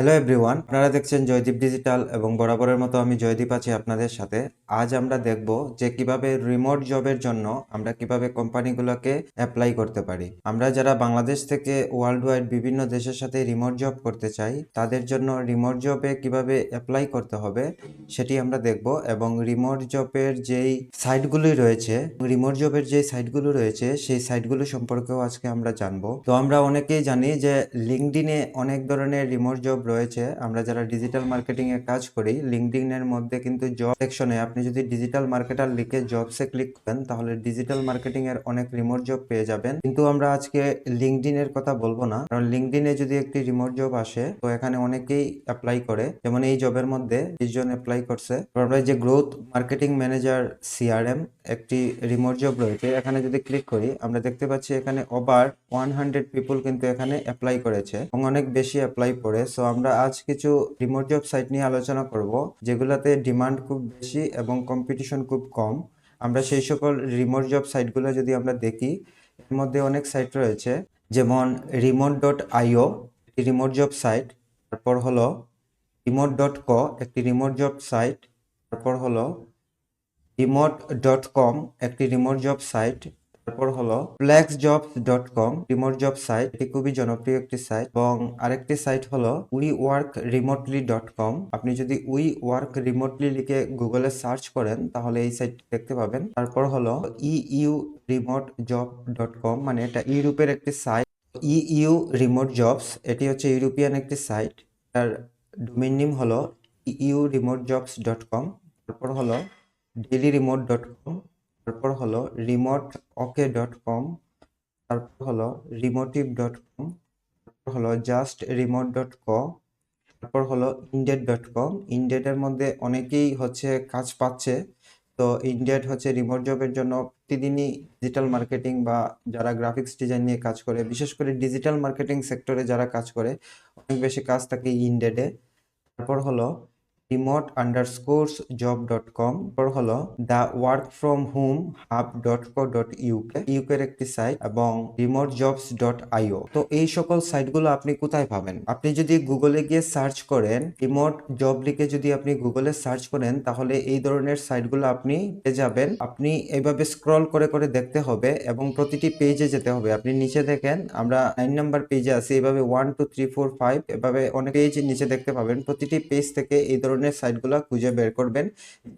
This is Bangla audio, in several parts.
হ্যালো এভরিওয়ান আপনারা দেখছেন জয়দীপ ডিজিটাল এবং বরাবরের মতো আমি জয়দীপ আছি আপনাদের সাথে। আজ আমরা দেখব যে কীভাবে রিমোট জবের জন্য আমরা কীভাবে কোম্পানিগুলোকে অ্যাপ্লাই করতে পারি। আমরা যারা বাংলাদেশ থেকে ওয়ার্ল্ড ওয়াইড বিভিন্ন দেশের সাথে রিমোট জব করতে চাই, তাদের জন্য রিমোট জবে কীভাবে অ্যাপ্লাই করতে হবে সেটি আমরা দেখব এবং রিমোট জবের যেই সাইটগুলি রয়েছে রিমোট জবের যে সাইটগুলো রয়েছে, সেই সাইটগুলো সম্পর্কেও আজকে আমরা জানব। তো আমরা অনেকেই জানি যে লিঙ্কডিনে অনেক ধরনের রিমোট জব রয়েছে, আমরা যারা ডিজিটাল মার্কেটিং এ কাজ করি লিঙ্কডিন এর মধ্যে কিন্তু জব সেকশনে আপনি যদি ডিজিটাল মার্কেটার লিখে জবসে ক্লিক করেন, তাহলে ডিজিটাল মার্কেটিং এর অনেক রিমোট জব পেয়ে যাবেন। কিন্তু আমরা আজকে লিঙ্কডিন এর কথা বলব না, কারণ লিঙ্কডিনে যদি একটি রিমোট জব আসে, তো এখানে অনেকেই অ্যাপ্লাই করে। যেমন এই জবের মধ্যে বিশ জন অ্যাপ্লাই করছে। আমরা যে গ্রোথ মার্কেটিং ম্যানেজার সিআরএম একটি রিমোট জব রয়েছে, এখানে যদি ক্লিক করি, আমরা দেখতে পাচ্ছি এখানে ওভার ওয়ান হান্ড্রেড পিপুল কিন্তু এখানে অ্যাপ্লাই করেছে এবং অনেক বেশি অ্যাপ্লাই করে সো আমরা আজ কিছু রিমোট জব সাইট নিয়ে আলোচনা করব, যেগুলোতে ডিমান্ড খুব বেশি এবং কম্পিটিশন খুব কম। আমরা সেই সকল রিমোট জব সাইটগুলো যদি আমরা দেখি, এর মধ্যে অনেক সাইট রয়েছে, যেমন remote dot IO remote job site তারপর হলো রিমোট ডট ক একটি রিমোট জব সাইট তারপর হলো রিমোট ডট কম একটি রিমোট জব সাইট তারপর হলো flex jobs dot com remote job site এটি খুবই জনপ্রিয় একটি সাইট এবং আরেকটি সাইট হলো we work remotely dot com আপনি যদি উই ওয়ার্ক রিমোটলি লিখে গুগলে সার্চ করেন, তাহলে এই সাইট দেখতে পাবেন। তারপর হলো E U remote job dot com মানে এটা ইউরোপের একটি site E U remote jobs এটি হচ্ছে ইউরোপিয়ান একটি সাইট তার ডোমেইন নেম হলো U remote jobs dot com তারপর হলো ডেলি রিমোট ডট কম তারপর হলো রিমোট ওকে ডট কম তারপর হলো রিমোটিভ ডট কম তারপর হলো জাস্ট রিমোট ডট ক তারপর হলো ইনডেড ডট কম ইনডেডের মধ্যে অনেকেই হচ্ছে কাজ পাচ্ছে। তো ইনডেড হচ্ছে রিমোট জবের জন্য প্রতিদিনই ডিজিটাল মার্কেটিং বা যারা গ্রাফিক্স ডিজাইন নিয়ে কাজ করে, বিশেষ করে ডিজিটাল মার্কেটিং সেক্টরে যারা কাজ করে, অনেক বেশি কাজ থাকে ইনডেডে তারপর হলো remote underscores job dot com হলো the work from home hub dot co dot UK ইউকের একটি সাইট এবং রিমোট জবস ডট আইও তো এই সকল সাইটগুলো আপনি কোথায় পাবেন? আপনি যদি গুগলে গিয়ে সার্চ করেন রিমোট জব লিখে যদি আপনি গুগলে সার্চ করেন, তাহলে এই ধরনের সাইটগুলো আপনি পেয়ে যাবেন। আপনি এইভাবে স্ক্রল করে করে দেখতে হবে এবং প্রতিটি পেজে যেতে হবে। আপনি নিচে দেখেন, আমরা নাইন নাম্বার পেজে আছি, এভাবে one two three four five এভাবে অনেক পেজ নিচে দেখতে পাবেন। প্রতিটি পেজ থেকে এই ধরনের সাইটগুলো খুঁজে বের করবেন।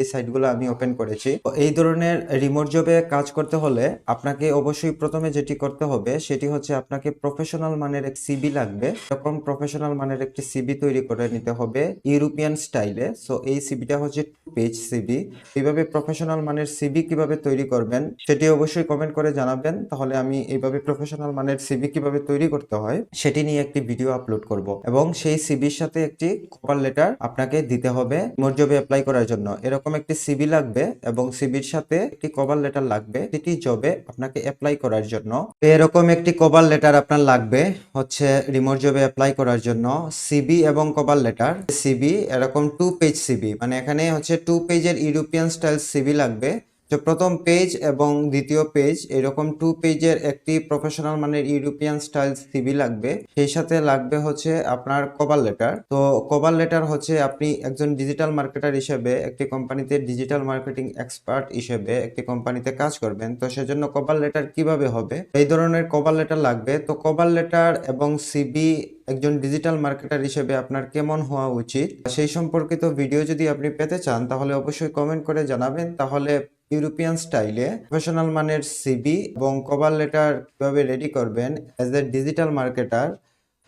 এই সাইটগুলো আমি ওপেন করেছি। এই ধরনের রিমোট জবে কাজ করতে হলে আপনাকে অবশ্যই প্রথমে যেটি করতে হবে, সেটি হচ্ছে আপনাকে প্রফেশনাল মানের এক সিবি লাগবে। এরকম প্রফেশনাল মানের একটি সিবি তৈরি করে নিতে হবে ইউরোপিয়ান স্টাইলে সো এই সিবিটা হচ্ছে পেজ সিবি এইভাবে প্রফেশনাল মানের সিবি কীভাবে তৈরি করবেন, সেটি অবশ্যই কমেন্ট করে জানাবেন। তাহলে আমি এইভাবে প্রফেশনাল মানের সিবি কীভাবে তৈরি করতে হয়, সেটি নিয়ে একটি ভিডিও আপলোড করব। এবং সেই সিবির সাথে একটি কভার লেটার আপনাকে দিতে হবে রিমোট জবে অ্যাপ্লাই করার জন্য। এরকম একটি সিবি লাগবে এবং সিবির সাথে একটি কভার লেটার লাগবে। সিটি জবে আপনাকে অ্যাপ্লাই করার জন্য। এরকম একটি কভার লেটার আপনার লাগবে হচ্ছে রিমোট জবে অ্যাপ্লাই করার জন্য। সিবি এবং কভার লেটার সিবি এরকম টু পেজ সিবি মানে এখানে হচ্ছে টু পেজের ইউরোপিয়ান স্টাইল সিবি লাগবে। তো প্রথম পেজ এবং দ্বিতীয় পেজ এরকম টু পেজের একটি প্রফেশনাল মানের ইউরোপিয়ান স্টাইল সিভি লাগবে। সেই সাথে লাগবে হচ্ছে আপনার কভার লেটার তো কভার লেটার হচ্ছে আপনি একজন ডিজিটাল মার্কেটার হিসেবে, একটি কোম্পানিতে ডিজিটাল মার্কেটিং এক্সপার্ট হিসেবে একটি কোম্পানিতে কাজ করবেন। তো সেজন্য কভার লেটার কীভাবে হবে? এই ধরনের কভার লেটার লাগবে। তো কভার লেটার এবং সিবি একজন ডিজিটাল মার্কেটার হিসেবে আপনার কেমন হওয়া উচিত? সেই সম্পর্কিত ভিডিও যদি আপনি পেতে চান, তাহলে অবশ্যই কমেন্ট করে জানাবেন। তাহলে ইউরোপিয়ান স্টাইলে প্রফেশনাল মানের সিবি এবং কভার লেটার কীভাবে রেডি করবেন as a digital marketer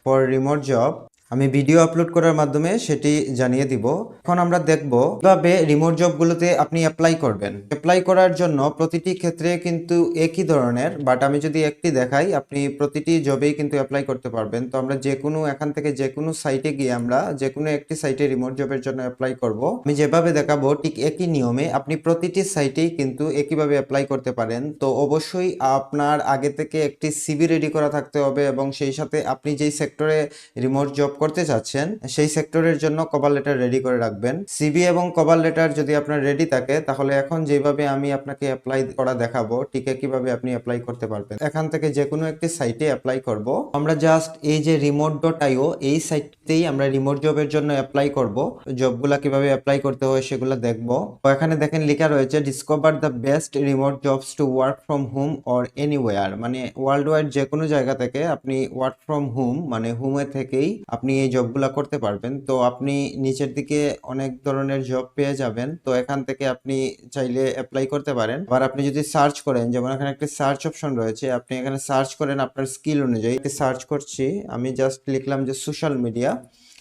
for remote job আমি ভিডিও আপলোড করার মাধ্যমে সেটি জানিয়ে দিব। এখন আমরা দেখব কীভাবে রিমোট জবগুলোতে আপনি অ্যাপ্লাই করবেন। অ্যাপ্লাই করার জন্য প্রতিটি ক্ষেত্রে কিন্তু একই ধরনের বাট আমি যদি একটি দেখাই, আপনি প্রতিটি জবেই কিন্তু অ্যাপ্লাই করতে পারবেন। তো আমরা যে কোনো এখান থেকে যে কোনো সাইটে গিয়ে আমরা যে কোনো একটি সাইটে রিমোট জবের জন্য অ্যাপ্লাই করব। আমি যেভাবে দেখাবো, ঠিক একই নিয়মে আপনি প্রতিটি সাইটেই কিন্তু একইভাবে অ্যাপ্লাই করতে পারেন। তো অবশ্যই আপনার আগে থেকে একটি সিভি রেডি করা থাকতে হবে এবং সেই সাথে আপনি যেই সেক্টরে রিমোট জব করতে চাচ্ছেন, সেই সেক্টরের জন্য কভার লেটার রেডি করে রাখবেন। সিভি এবং কভার লেটার যদি আপনার রেডি থাকে, তাহলে এখন যেভাবে আমি আপনাকে অ্যাপ্লাই করা দেখাবো, ঠিক কীভাবে আপনি অ্যাপ্লাই করতে পারবেন। এখান থেকে যে কোনো একটি সাইটে অ্যাপ্লাই করব। আমরা জাস্ট এই যে রিমোট ডট আইও এই সাইটতেই আমরা রিমোট জবের জন্য অ্যাপ্লাই করব। জবগুলা কীভাবে অ্যাপ্লাই করতে হয় সেগুলো দেখব। এখানে দেখেন লেখা রয়েছে discover the best remote jobs to work from home or anywhere মানে ওয়ার্ল্ড ওয়াইড যে কোনো জায়গা থেকে আপনি ওয়ার্ক ফ্রম হোম মানে হোমে থেকেই আপনি এই জবগুলা করতে পারবেন। তো আপনি নিচের দিকে অনেক ধরনের জব পেয়ে যাবেন। তো এখান থেকে আপনি চাইলে অ্যাপ্লাই করতে পারেন। আবার আপনি যদি সার্চ করেন, যেমন এখানে একটা সার্চ অপশন রয়েছে, আপনি এখানে সার্চ করেন আপনার স্কিল অনুযায়ী। সার্চ করছি, আমি জাস্ট লিখলাম যে সোশ্যাল মিডিয়া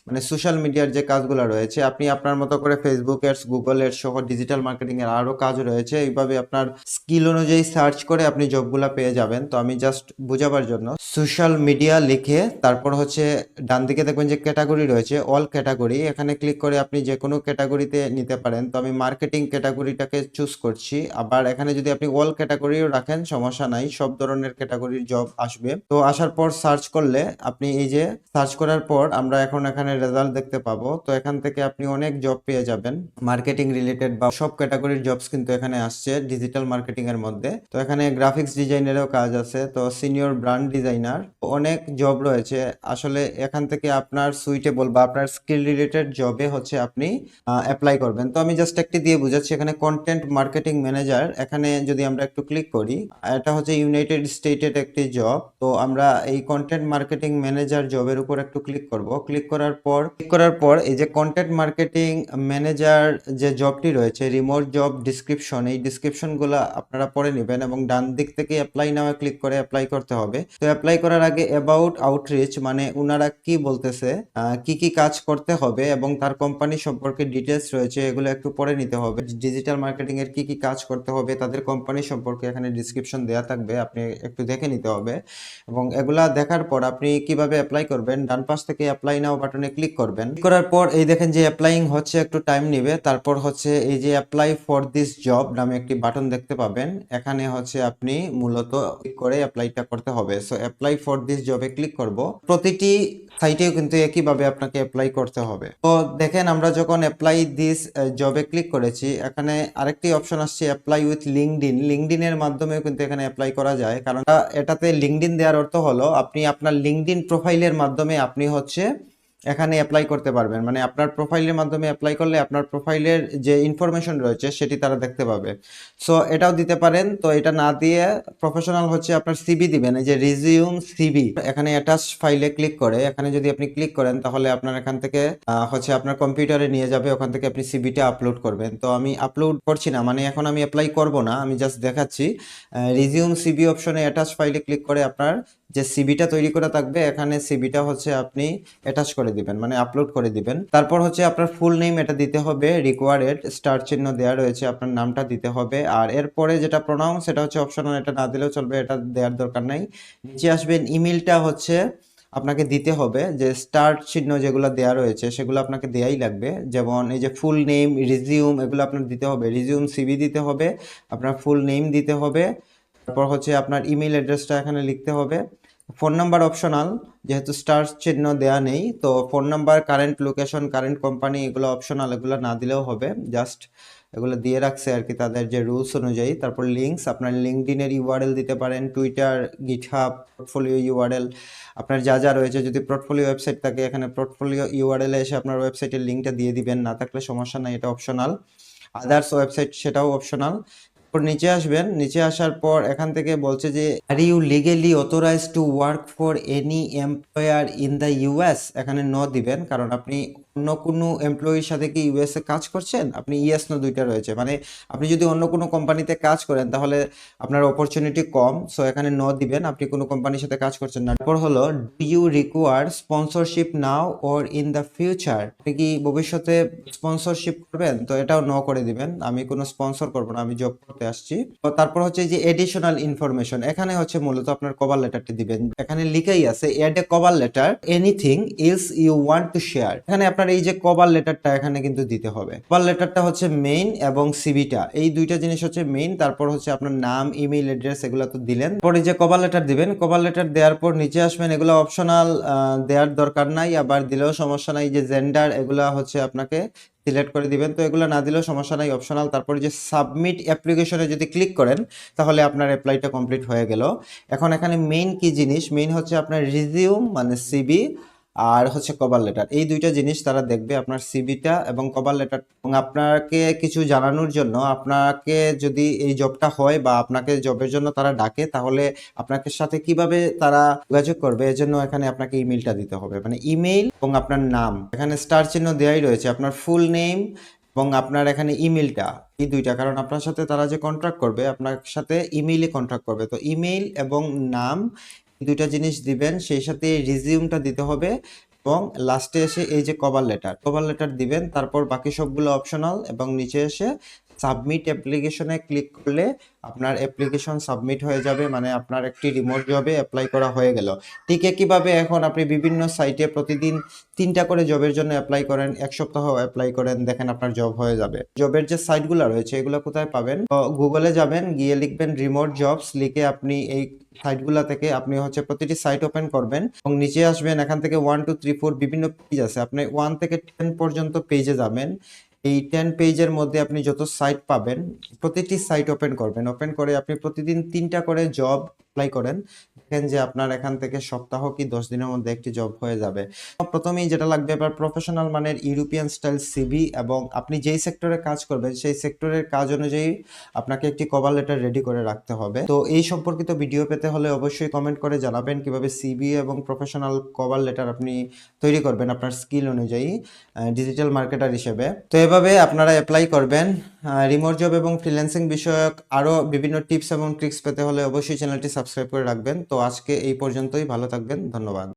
মানে সোশ্যাল মিডিয়ার যে কাজগুলো রয়েছে, আপনি আপনার মতো করে ফেসবুক এডস গুগল এডস সহ ডিজিটাল মার্কেটিং এর আরও কাজ রয়েছে। এইভাবে আপনার স্কিল অনুযায়ী সার্চ করে আপনি জবগুলো পেয়ে যাবেন। তো আমি জাস্ট বোঝাবার জন্য সোশ্যাল মিডিয়া লিখে তারপর হচ্ছে ডান দিকে দেখবেন যে ক্যাটাগরি রয়েছে অল ক্যাটাগরি এখানে ক্লিক করে আপনি যে কোনো ক্যাটাগরিতে নিতে পারেন। তো আমি মার্কেটিং ক্যাটাগরিটাকে চুজ করছি। আবার এখানে যদি আপনি অল ক্যাটাগরিও রাখেন, সমস্যা নাই, সব ধরনের ক্যাটাগরির জব আসবে। তো আসার পর সার্চ করলে, আপনি এই যে সার্চ করার পর আমরা এখন এখানে রেজাল্ট দেখতে পাবো। তো এখান থেকে আপনি অনেক জব পেয়ে যাবেন। মার্কেটিং রিলেটেড বা সব ক্যাটাগরির জবস কিন্তু এখানে আসছে ডিজিটাল মার্কেটিং এর মধ্যে। তো এখানে গ্রাফিক্স ডিজাইনেরও কাজ আছে। তো সিনিয়র ব্র্যান্ড ডিজাইনার অনেক জব রয়েছে। আসলে এখান থেকে আপনার সুইটেবল বা আপনার স্কিল রিলেটেড জবে হচ্ছে আপনি অ্যাপ্লাই করবেন। তো আমি জাস্ট একটি দিয়ে বুঝাচ্ছি, এখানে কন্টেন্ট মার্কেটিং ম্যানেজার এখানে যদি আমরা একটু ক্লিক করি, এটা হচ্ছে ইউনাইটেড স্টেটের একটি জব তো আমরা এই কন্টেন্ট মার্কেটিং ম্যানেজার জবের উপর একটু ক্লিক করব। ক্লিক করার পর ক্লিক করার পর এই যে কন্টেন্ট মার্কেটিং ম্যানেজার যে জবটি রয়েছে রিমোট জব ডিসক্রিপশন এই ডিসক্রিপশনগুলো আপনারা পড়ে নেবেন এবং ডান দিক থেকে অ্যাপ্লাই নামে ক্লিক করে অ্যাপ্লাই করতে হবে। তো অ্যাপ্লাই করার আগে অ্যাবাউট আউটরিচ মানে উনারা কি বলতেছে কি কি কাজ করতে হবে এবং তার কোম্পানি সম্পর্কে ডিটেলস রয়েছে, এগুলো একটু পড়ে নিতে হবে। ডিজিটাল মার্কেটিং এর কি কি কাজ করতে হবে, তাদের কোম্পানি সম্পর্কে এখানে ডিসক্রিপশন দেওয়া থাকবে, আপনি একটু দেখে নিতে হবে। এবং এগুলা দেখার পর আপনি কীভাবে অ্যাপ্লাই করবেন, ডান পাশ থেকে অ্যাপ্লাই নাও বাটনে ক্লিক করবেন। করার পর এই দেখেন যে অ্যাপ্লাইং হচ্ছে, একটু টাইম নেবে। তারপর হচ্ছে এই যে অ্যাপ্লাই ফর দিস জব নামে একটি বাটন দেখতে পাবেন। এখানে হচ্ছে আপনি মূলত ক্লিক করে অ্যাপ্লাইটা করতে হবে। সো অ্যাপ্লাই ফর দিস জবে ক্লিক করব। প্রতিটি সাইটেও কিন্তু একইভাবে আপনাকে অ্যাপ্লাই করতে হবে। তো দেখেন আমরা যখন অ্যাপ্লাই দিস জবে ক্লিক করেছি, এখানে আরেকটি অপশন আসছে apply with linked LinkedIn LinkedIn এর মাধ্যমেও কিন্তু এখানে অ্যাপ্লাই করা যায়। কারণ এটাতে লিঙ্কডিন দেওয়ার অর্থ হলো, আপনি আপনার লিঙ্কড লিঙ্কডিন প্রোফাইলের মাধ্যমে আপনি হচ্ছে এখানে অ্যাপ্লাই করতে পারবেন। মানে আপনার প্রোফাইলের মাধ্যমে অ্যাপ্লাই করলে আপনার প্রোফাইলের যে ইনফরমেশন রয়েছে, সেটি তারা দেখতে পাবে। সো এটাও দিতে পারেন। তো, এটা না দিয়ে প্রফেশনাল হচ্ছে আপনার সিবি দিবেন। এই যে রিজিউম সিবি এখানে অ্যাটাচ ফাইলে ক্লিক করে, এখানে যদি আপনি ক্লিক করেন, তাহলে আপনার এখান থেকে হচ্ছে আপনার কম্পিউটারে নিয়ে যাবে, ওখান থেকে আপনি সিবিটা আপলোড করবেন। তো, আমি আপলোড করছি না। মানে এখন আমি অ্যাপ্লাই করব না, আমি জাস্ট দেখাচ্ছি। রিজিউম সিবি অপশনে অ্যাটাচ ফাইলে ক্লিক করে আপনার যে সিবিটা তৈরি করা থাকবে, এখানে সিবিটা হচ্ছে আপনি অ্যাটাচ করে দিবেন মানে আপলোড করে দিবেন। তারপর হচ্ছে আপনার ফুল নেম এটা দিতে হবে রিকোয়ার্ডেড স্টার চিহ্ন দেওয়া রয়েছে, আপনার নামটা দিতে হবে। আর এরপরে যেটা প্রোনাউন্স সেটা হচ্ছে অপশনাল এটা না দিলেও চলবে, এটা দেওয়ার দরকার নাই। নিচে আসবেন ইমেলটা হচ্ছে আপনাকে দিতে হবে, যে স্টার চিহ্ন যেগুলো দেওয়া রয়েছে, সেগুলো আপনাকে দেয়াই লাগবে। যেমন এই যে ফুল নেম রিজিউম এগুলো আপনার দিতে হবে। রিজিউম সিভি দিতে হবে, আপনার ফুল নেম দিতে হবে। তারপর হচ্ছে আপনার ইমেল অ্যাড্রেসটা এখানে লিখতে হবে। ফোন নাম্বার অপশনাল, যেহেতু স্টার চিহ্ন দেয়া নেই, তো phone number current location current company এগুলো অপশনাল এগুলো না দিলেও হবে। জাস্ট এগুলো দিয়ে রাখছে আর কি তাদের যে রুলস অনুযায়ী। তারপর লিঙ্কস আপনার লিঙ্কডিনের ইউআরএল দিতে পারেন টুইটার গিটহাব পোর্টফোলিও ইউআরএল আপনার যা যা রয়েছে, যদি পোর্টফোলিও ওয়েবসাইট থাকে, এখানে পোর্টফোলিও ইউআরএল এসে আপনার ওয়েবসাইটের লিঙ্কটা দিয়ে দিবেন, না থাকলে সমস্যা নাই, এটা অপশনাল আদার্স ওয়েবসাইট সেটাও অপশনাল নিচে আসবেন। নিচে আসার পর এখান থেকে বলছে যে are you legally authorize to work for any employer in the US এখানে ন দিবেন, কারণ আপনি অন্য কোনো এমপ্লয়ির সাথে কি ইউএস এ কাজ করছেন? আপনি ইয়েস নো দুইটা রয়েছে। মানে আপনি যদি অন্য কোনো কোম্পানিতে কাজ করেন, তাহলে আপনার অপরচুনিটি কম। সো এখানে ন দিবেন। আপনি কোনো কোম্পানির সাথে কাজ করছেন না। তারপর হলো do you require sponsorship now or in the future আপনি কি ভবিষ্যতে স্পন্সরশিপ করবেন? তো এটাও ন করে দিবেন। আমি কোনো স্পন্সর করব না। আমি জব করতে আসছি। তো তারপর হচ্ছে যে এডিশনাল ইনফরমেশন এখানে হচ্ছে মূলত আপনার কভার লেটারটি দিবেন। এখানে লিখেই আছে add a cover letter anything else you want to share এখানে আপনার আপনার এই যে কভার লেটারটা এখানে কিন্তু দিতে হবে। কভার লেটারটা হচ্ছে মেইন এবং সিবিটা এই দুইটা জিনিস হচ্ছে মেইন তারপর হচ্ছে আপনার নাম ইমেইল অ্যাড্রেস এগুলো তো দিলেন। পরে যে কভার লেটার দিবেন, কভার লেটার দেওয়ার পর নিচে আসবেন, এগুলো অপশনাল দেওয়ার দরকার নাই, আবার দিলেও সমস্যা নাই। যে জেন্ডার এগুলা হচ্ছে আপনাকে সিলেক্ট করে দিবেন। তো এগুলো না দিলেও সমস্যা নাই অপশনাল তারপরে যে সাবমিট অ্যাপ্লিকেশনে যদি ক্লিক করেন, তাহলে আপনার অ্যাপ্লাইটা কমপ্লিট হয়ে গেল। এখন এখানে মেইন কি জিনিস? মেইন হচ্ছে আপনার রিজিউম মানে সিবি আর হচ্ছে কভার লেটার এই দুইটা জিনিস তারা দেখবে আপনার সিবিটা এবং কভার লেটার এবং আপনাকে কিছু জানানোর জন্য আপনাকে যদি এই জবটা হয় বা আপনাকে জবের জন্য তারা ডাকে, তাহলে আপনাকে সাথে কীভাবে তারা যোগাযোগ করবে, এজন্য এখানে আপনাকে ইমেলটা দিতে হবে। মানে ইমেইল এবং আপনার নাম। এখানে স্টার চিহ্ন দেওয়াই রয়েছে, আপনার ফুল নেম এবং আপনার এখানে ইমেলটা এই দুইটা, কারণ আপনার সাথে তারা যে কন্ট্রাক্ট করবে, আপনার সাথে ইমেইলে কন্ট্রাক্ট করবে। তো ইমেইল এবং নাম দুইটা জিনিস দিবেন, সেই সাথে রিজিউমটা দিতে হবে এবং লাস্টে এসে এই যে কভার লেটার কভার লেটার দিবেন, তারপর বাকি সবগুলো অপশনাল এবং নিচে এসে সাবমিট অ্যাপ্লিকেশনে ক্লিক করলে আপনার অ্যাপ্লিকেশন সাবমিট হয়ে যাবে মানে আপনার একটি রিমোট জবে অ্যাপ্লাই করা হয়ে গেল। ঠিক একইভাবে এখন আপনি বিভিন্ন সাইটে প্রতিদিন তিনটা করে জবের জন্য অ্যাপ্লাই করেন, এক সপ্তাহ অ্যাপ্লাই করেন, দেখেন আপনার জব হয়ে যাবে। জবের যে সাইটগুলো রয়েছে, এগুলো কোথায় পাবেন? গুগলে যাবেন, গিয়ে লিখবেন রিমোট জবস লিখে আপনি এই সাইটগুলো থেকে আপনি হচ্ছে প্রতিটি সাইট ওপেন করবেন এবং নিচে আসবেন, এখান থেকে ওয়ান টু থ্রি ফোর বিভিন্ন পেজ আছে। আপনি ওয়ান থেকে টেন পর্যন্ত পেজে যাবেন। এই টেন পেজের মধ্যে আপনি যত সাইট পাবেন, প্রতিটি সাইট ওপেন করবেন। ওপেন করে আপনি প্রতিদিন তিনটা করে জব অ্যাপ্লাই করেন। দেখেন যে আপনার এখান থেকে সপ্তাহ কি দশ দিনের মধ্যে একটি জব হয়ে যাবে। প্রথমেই যেটা লাগবে এবার প্রফেশনাল মানের ইউরোপিয়ান স্টাইল সিভি এবং আপনি যেই সেক্টরে কাজ করবেন, সেই সেক্টরের কাজ অনুযায়ী আপনাকে একটি কভার লেটার রেডি করে রাখতে হবে। তো এই সম্পর্কিত ভিডিও পেতে হলে অবশ্যই কমেন্ট করে জানাবেন কীভাবে সিবি এবং প্রফেশনাল কভার লেটার আপনি তৈরি করবেন আপনার স্কিল অনুযায়ী ডিজিটাল মার্কেটার হিসেবে। তো এভাবে আপনারা অ্যাপ্লাই করবেন। রিমোট জব এবং ফ্রিল্যান্সিং বিষয়ক আরও বিভিন্ন টিপস এবং ট্রিক্স পেতে হলে অবশ্যই চ্যানেলটি সাবস্ক্রাইব করে রাখবেন। তো আজকে এই পর্যন্তই ভালো থাকবেন ধন্যবাদ।